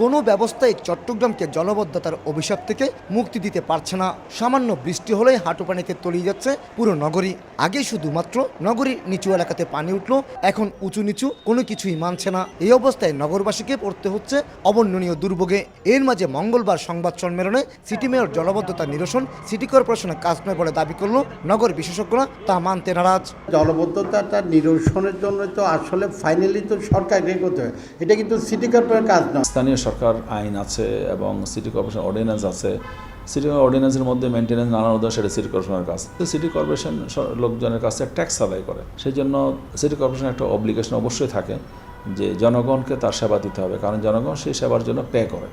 কোনো ব্যবস্থায় চট্টগ্রামকে জলবদ্ধতার অভিশাপ থেকে মুক্তি দিতে পারছে না। সামান্য বৃষ্টি হলেই হাঁটু পানিতে তলিয়ে যাচ্ছে পুরো নগরী। আগে শুধুমাত্র নগরীর নিচু এলাকাতে পানি উঠল এখন উঁচু নিচু কোনো কিছুই মানছে না। এই অবস্থায় নগরবাসীকে পড়তে হচ্ছে অবর্ণনীয় দুর্ভোগে। এর মাঝে মঙ্গলবার সংবাদ সম্মেলনে সিটি মেয়র জলবদ্ধতা নিরসন সিটি কর্পোরেশনের কাজ নয় বলে দাবি করল নগর বিশেষজ্ঞরা। তা মানতে নারাজ। জলবদ্ধতাটা নিরসনের জন্য তো আসলে ফাইনালি তো সরকার করতে হয়। এটা কিন্তু সিটি কর্পোরেশনের কাজ নয়। স্থানীয় সরকার আইন আছে এবং সিটি কর্পোরেশন অর্ডিন্যান্স আছে। সিটি অর্ডিন্যান্সের মধ্যে মেনটেন্যান্স নানা উদ্যোগ সেটা সিটি কর্পোরেশনের কাজ। তো সিটি কর্পোরেশন লোকজনের কাছে ট্যাক্স আদায় করে। সেই জন্য সিটি কর্পোরেশন একটা অব্লিগেশন অবশ্যই থাকে যে জনগণকে তার সেবা দিতে হবে। কারণ জনগণ সেই সেবার জন্য পে করে।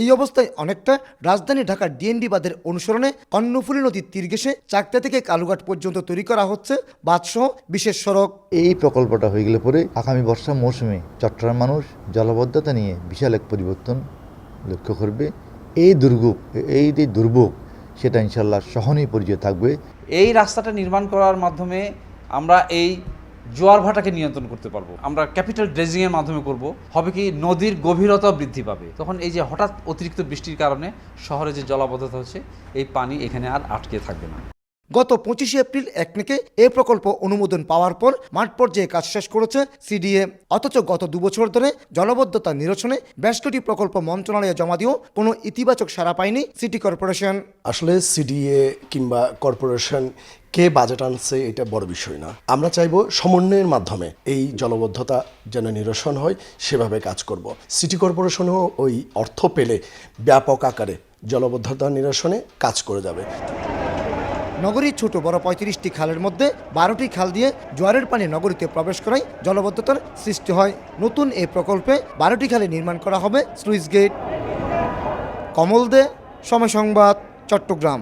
এই অবস্থায় অনেকটা রাজধানী ঢাকার ডিএনডি বাদের অনুসরণে কর্ণফুলী নদীর তীর ঘেঁষে চাকদা থেকে কালুঘাট পর্যন্ত তৈরি করা হচ্ছে বাদসহ বিশেষ সড়ক। এই প্রকল্পটা হয়ে গেলে পরে আগামী বর্ষা মৌসুমে চট্টগ্রাম মানুষ জলবদ্ধতা নিয়ে বিশাল এক পরিবর্তন লক্ষ্য করবে। এই দুর্ভোগ এই যে দুর্ভোগ সেটা ইনশাল্লাহ সহনীয় পরিচয় থাকবে। এই রাস্তাটা নির্মাণ করার মাধ্যমে আমরা এই জোয়ার ভাটাকে নিয়ন্ত্রণ করতে পারব। আমরা ক্যাপিটাল ড্রেজিং এর মাধ্যমে করব। হবে কি নদীর গভীরতা বৃদ্ধি পাবে। তখন এই যে হঠাৎ অতিরিক্ত বৃষ্টির কারণে শহরে যে জলাবদ্ধতা হচ্ছে, এই পানি এখানে আর আটকে থাকবে না। গত পঁচিশে এপ্রিল একনেকে এ প্রকল্প অনুমোদন পাওয়ার পর মাঠ পর্যায়ে কাজ শেষ করেছে সিডিএ। অথচ গত দুবছর ধরে জলবদ্ধতা নিরসনে বেশ কটি প্রকল্প মন্ত্রণালয়ে জমা দিয়েও কোনো ইতিবাচক সাড়া পায়নি সিটি কর্পোরেশন। আসলে সিডিএ কিংবা কর্পোরেশন কে বাজেট আনছে এটা বড় বিষয় না। আমরা চাইব সমন্বয়ের মাধ্যমে এই জলবদ্ধতা যেন নিরসন হয়, সেভাবে কাজ করব। সিটি কর্পোরেশনও ওই অর্থ পেলে ব্যাপক আকারে জলবদ্ধতা নিরসনে কাজ করে যাবে। নগরীর ছোট বড় পঁয়ত্রিশটি খালের মধ্যে বারোটি খাল দিয়ে জোয়ারের পানি নগরীতে প্রবেশ করায় জলবদ্ধতার সৃষ্টি হয়। নতুন এই প্রকল্পে বারোটি খালে নির্মাণ করা হবে সুইচ গেট, কমল দে, সময় সংবাদ, চট্টগ্রাম।